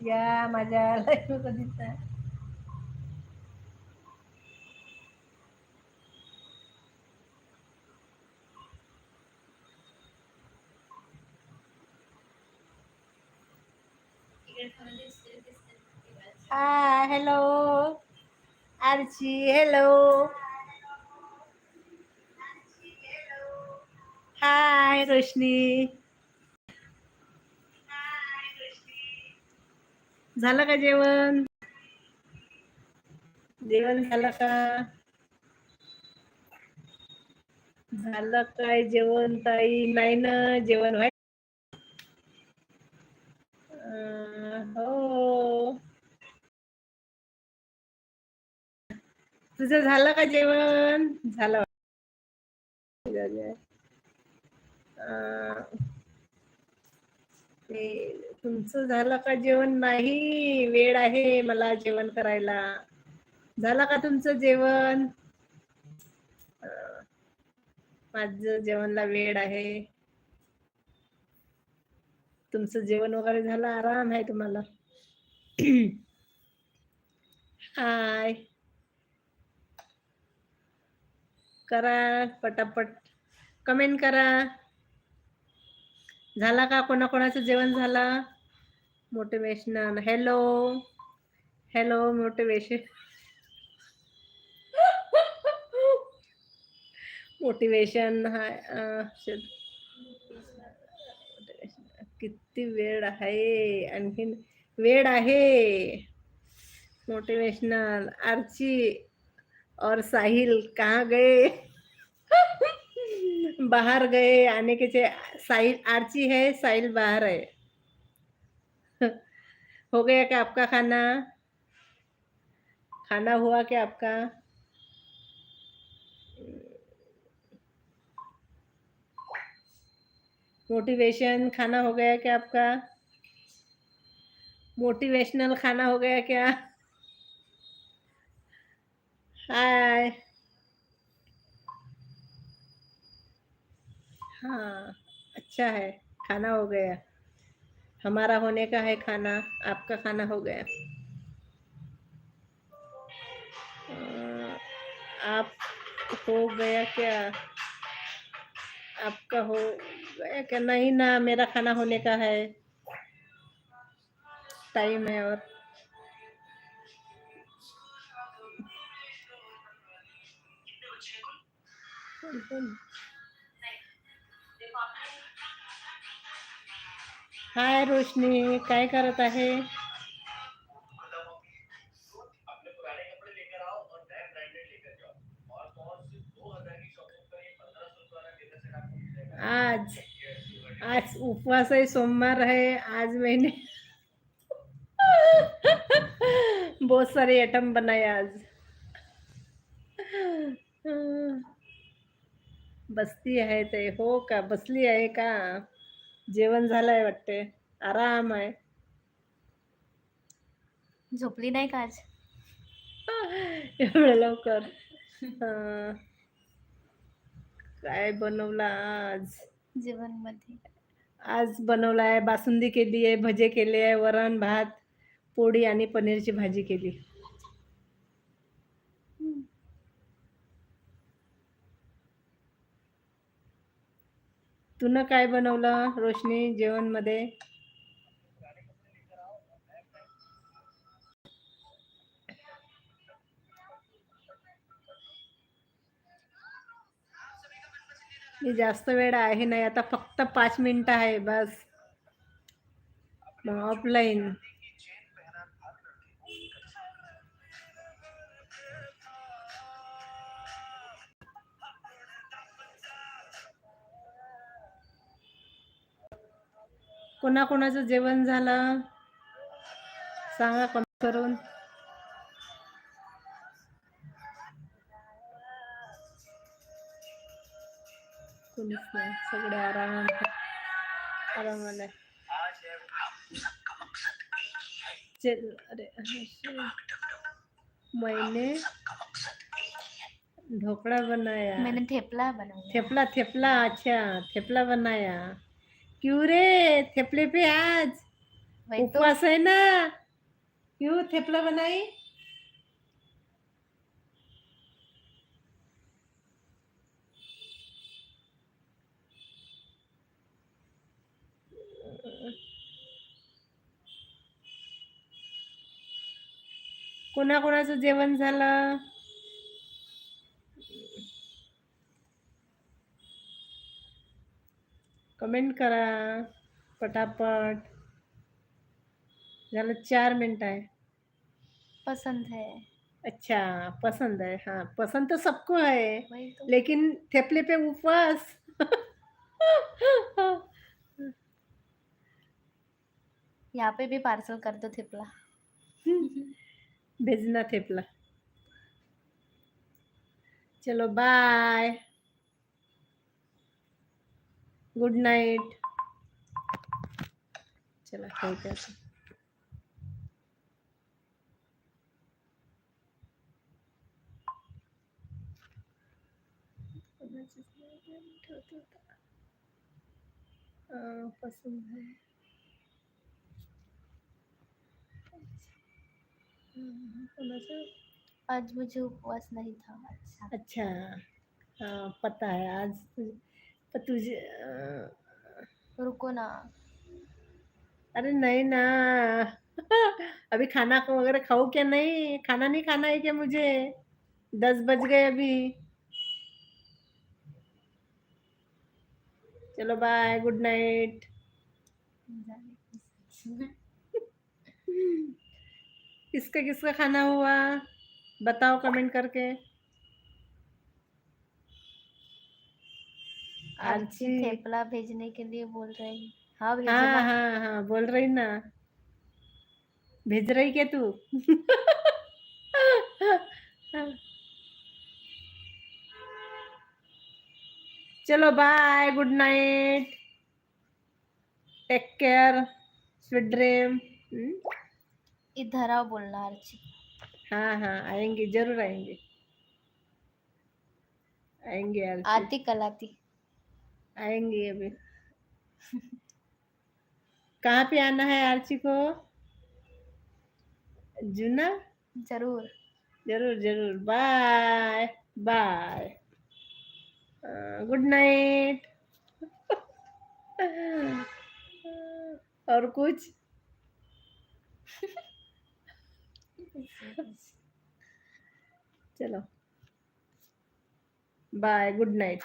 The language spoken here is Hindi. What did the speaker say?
या माझ्या लाईव्ह कधीच हॅलो आरची हॅलो हाय रोशनी. झालं का जेवण? जेवण झालं का? झालं काय जेवण ताई? नाही ना जेवण व्हाय अं, हो. तुझं झालं का जेवण? झालं. अं, ते तुमचं झालं का जेवण? नाही वेळ आहे मला जेवण करायला. झालं का तुमचं जेवण? माझ जेवणला वेळ आहे. तुमचं जेवण वगैरे झालं? आराम आहे तुम्हाला? हाय. करा पटापट. कमेंट करा. झाला का? कोणाकोणाचं जेवण झाला? Motivational hello hello motivation motivation hi शे- किती वेळ आहे? आणखीन वेळ आहे. मोटिवेशनल आर्ची और साहिल कहाँ गए? बाहर गए. आने के चे साहिल आर्ची है साहिल बाहर है। हो गया क्या आपका खाना? खाना हुआ क्या आपका? मोटिवेशन खाना हो गया क्या आपका? मोटिवेशनल खाना हो गया क्या? हाय। हाँ। अच्छा है, खाना हो गया। हमारा होने का है खाना, आपका खाना हो गया। आप हो गया क्या? आपका हो गया क्या? नहीं ना, मेरा खाना होने का है। टाइम है और। हाय रोशनी, काय करत आहे? आज आज उपवास है सोमवार है आज मैंने बहुत सारे आइटम बनाए आज. बसती आहे ते. हो का? बसली आहे का? जेवण झालंय वाटते आराम आहे. झोपली नाही का आज? एवढं लवकर. अं, काय बनवलं आज? जेवणमध्ये आज बनवलं आहे बासुंदी केली आहे भजे केले आहे वरण भात पोळी आणि पनीरची भाजी केली. तुनं काय बनवलं रोशनी जेवणमध्ये? मी जास्त वेळ आहे नाही आता फक्त पाच मिनिटं आहे बस. ऑफलाईन कोणाकोणाचं जेवण झालं? सांगा कमेंट करून कोणीच नाही सगळे आराम आरामाने चल अरे मैंने ढोकड़ा बनाया. मैंने थेपला बनवला थेपला थेपला अच्छा थेपला बनाया. क्यों रे थेपले पे आज. वही तो. उपवास है ना. क्यों थेपला बनाई. कोणाकोणाचं जेवण झालं? कमेंट करा पटापट झालं चार मिनट आहे. पसंद है. अच्छा पसंद है हाँ पसंद तो सबको है वही तो. लेकिन थेपले पे उपवास. यहाँ पे भी पार्सल कर दो थेपला. भेजना थेपला. चलो बाय गुड नाइट चला आता. अं, पसंद है आज मुझे उपवास नहीं था अच्छा अच्छा हाँ पता है आज पर तुझे रुको ना। अरे नहीं ना। अभी खाना वगैरह खाऊं क्या? नहीं खाना नहीं खाना है क्या मुझे? दस बज गए अभी। चलो बाय गुड नाइट किसका किसका खाना हुआ? बताओ कमेंट करके। आरची आरची थेपला भेजने के लिए बोल रही हाँ। हाँ हाँ हाँ बोल रही ना। भेज रही क्या तू? चलो bye good night take care sweet dream इधर आओ बोलना आरची हाँ हाँ आएँगे ज़रूर आएँगे। आएँगे आती कल आती। आएँगे अभी। कहाँ पे आना है आरची को? जूना? ज़रूर। ज़रूर ज़रूर। Bye bye. Good night. और कुछ? चलो। Bye good night.